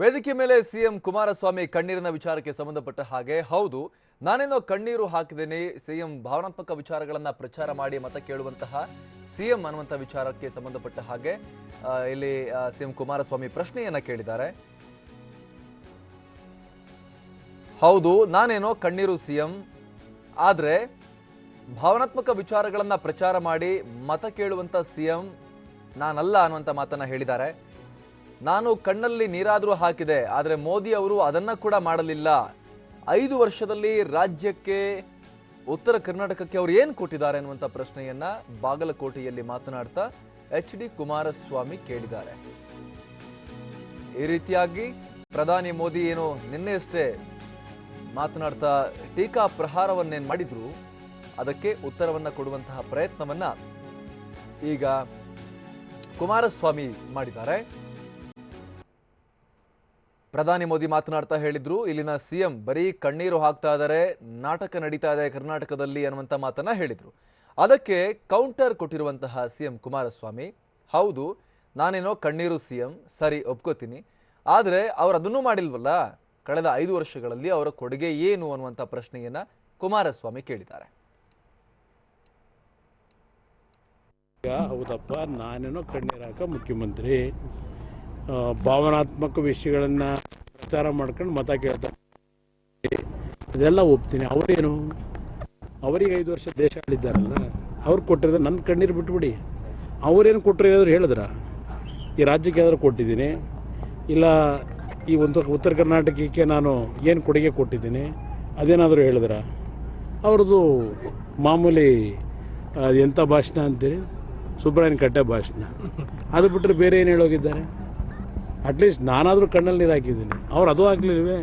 ವೇದಿಕೆ ಮೇಲೆ ಸಿಎಂ ಕುಮಾರಸ್ವಾಮಿ ಕಣ್ಣೀರಿನ ವಿಚಾರಕ್ಕೆ ಸಂಬಂಧಪಟ್ಟ ಹಾಗೆ, ಹೌದು, ನಾನೇನೋ ಕಣ್ಣೀರು ಹಾಕಿದ್ದೇನೆ, ಸಿಎಂ ಭಾವನಾತ್ಮಕ ವಿಚಾರಗಳನ್ನ ಪ್ರಚಾರ ಮಾಡಿ ಮತ ಕೇಳುವಂತಹ ಸಿಎಂ ಅನ್ನುವಂಥ ವಿಚಾರಕ್ಕೆ ಸಂಬಂಧಪಟ್ಟ ಹಾಗೆ ಇಲ್ಲಿ ಸಿಎಂ ಕುಮಾರಸ್ವಾಮಿ ಪ್ರಶ್ನೆಯನ್ನ ಕೇಳಿದ್ದಾರೆ. ಹೌದು, ನಾನೇನೋ ಕಣ್ಣೀರು ಸಿಎಂ, ಆದ್ರೆ ಭಾವನಾತ್ಮಕ ವಿಚಾರಗಳನ್ನ ಪ್ರಚಾರ ಮಾಡಿ ಮತ ಕೇಳುವಂತ ಸಿಎಂ ನಾನಲ್ಲ ಅನ್ನುವಂಥ ಮಾತನ್ನ ಹೇಳಿದ್ದಾರೆ. ನಾನು ಕಣ್ಣಲ್ಲಿ ನೀರಾದರೂ ಹಾಕಿದೆ, ಆದರೆ ಮೋದಿ ಅವರು ಅದನ್ನ ಕೂಡ ಮಾಡಲಿಲ್ಲ. ಐದು ವರ್ಷದಲ್ಲಿ ರಾಜ್ಯಕ್ಕೆ ಉತ್ತರ ಕರ್ನಾಟಕಕ್ಕೆ ಅವರು ಏನು ಕೊಟ್ಟಿದ್ದಾರೆ ಅನ್ನುವಂಥ ಪ್ರಶ್ನೆಯನ್ನ ಬಾಗಲಕೋಟೆಯಲ್ಲಿ ಮಾತನಾಡ್ತಾ ಎಚ್ ಡಿ ಕುಮಾರಸ್ವಾಮಿ ಕೇಳಿದ್ದಾರೆ. ಈ ರೀತಿಯಾಗಿ ಪ್ರಧಾನಿ ಮೋದಿ ಏನು ನಿನ್ನೆಯಷ್ಟೇ ಮಾತನಾಡ್ತಾ ಟೀಕಾ ಪ್ರಹಾರವನ್ನೇನು ಮಾಡಿದ್ರು, ಅದಕ್ಕೆ ಉತ್ತರವನ್ನು ಕೊಡುವಂತಹ ಪ್ರಯತ್ನವನ್ನ ಈಗ ಕುಮಾರಸ್ವಾಮಿ ಮಾಡಿದ್ದಾರೆ. ಪ್ರಧಾನಿ ಮೋದಿ ಮಾತನಾಡ್ತಾ ಹೇಳಿದ್ರು, ಇಲ್ಲಿನ ಸಿಎಂ ಬರೀ ಕಣ್ಣೀರು ಹಾಕ್ತಾ ಇದ್ದಾರೆ, ನಾಟಕ ನಡೀತಾ ಇದೆ ಕರ್ನಾಟಕದಲ್ಲಿ ಅನ್ನುವಂಥ ಮಾತನ್ನ ಹೇಳಿದ್ರು. ಅದಕ್ಕೆ ಕೌಂಟರ್ ಕೊಟ್ಟಿರುವಂತಹ ಸಿಎಂ ಕುಮಾರಸ್ವಾಮಿ, ಹೌದು, ನಾನೇನೋ ಕಣ್ಣೀರು ಸಿಎಂ, ಸರಿ, ಒಪ್ಕೋತೀನಿ, ಆದರೆ ಅವರು ಅದನ್ನೂ ಮಾಡಿಲ್ವಲ್ಲ? ಕಳೆದ ಐದು ವರ್ಷಗಳಲ್ಲಿ ಅವರ ಕೊಡುಗೆ ಏನು ಅನ್ನುವಂಥ ಪ್ರಶ್ನೆಯನ್ನ ಕುಮಾರಸ್ವಾಮಿ ಕೇಳಿದ್ದಾರೆ. ಹೌದಪ್ಪ, ನಾನೇನೋ ಕಣ್ಣೀರು ಹಾಕ ಮುಖ್ಯಮಂತ್ರಿ. ಭಾವನಾತ್ಮಕ ವಿಷಯಗಳನ್ನು ಪ್ರಚಾರ ಮಾಡ್ಕೊಂಡು ಮತ ಕೇಳ್ತಾರೆ ಇದೆಲ್ಲ ಒಪ್ತೀನಿ. ಅವರೇನು? ಅವರಿಗೆ ಐದು ವರ್ಷ ದೇಶ ಆಳಿದ್ದಾರಲ್ಲ ಅವ್ರು ಕೊಟ್ಟಿರೋದು ನನ್ನ ಕಣ್ಣೀರು ಬಿಟ್ಬಿಡಿ. ಅವರೇನು ಕೊಟ್ಟರು ಏನಾದ್ರು ಹೇಳಿದ್ರ? ಈ ರಾಜ್ಯಕ್ಕೆ ಏನಾದ್ರು ಕೊಟ್ಟಿದ್ದೀನಿ? ಇಲ್ಲ, ಈ ಒಂದು ಉತ್ತರ ಕರ್ನಾಟಕಕ್ಕೆ ನಾನು ಏನು ಕೊಡುಗೆ ಕೊಟ್ಟಿದ್ದೀನಿ, ಅದೇನಾದರೂ ಹೇಳಿದ್ರ? ಅವ್ರದ್ದು ಮಾಮೂಲಿ ಎಂಥ ಭಾಷಣ ಅಂತೀರಿ? ಸುಬ್ರಾಯನ್ ಕಟ್ಟೆ ಭಾಷಣ. ಅದು ಬಿಟ್ಟರೆ ಬೇರೆ ಏನು ಹೇಳೋಗಿದ್ದಾರೆ? ಅಟ್ಲೀಸ್ಟ್ ನಾನಾದರೂ ಕಣ್ಣಲ್ಲಿ ನೀರು ಹಾಕಿದ್ದೀನಿ. ಅವ್ರು ಅದು ಹಾಕ್ಲಿಲ್ವೇ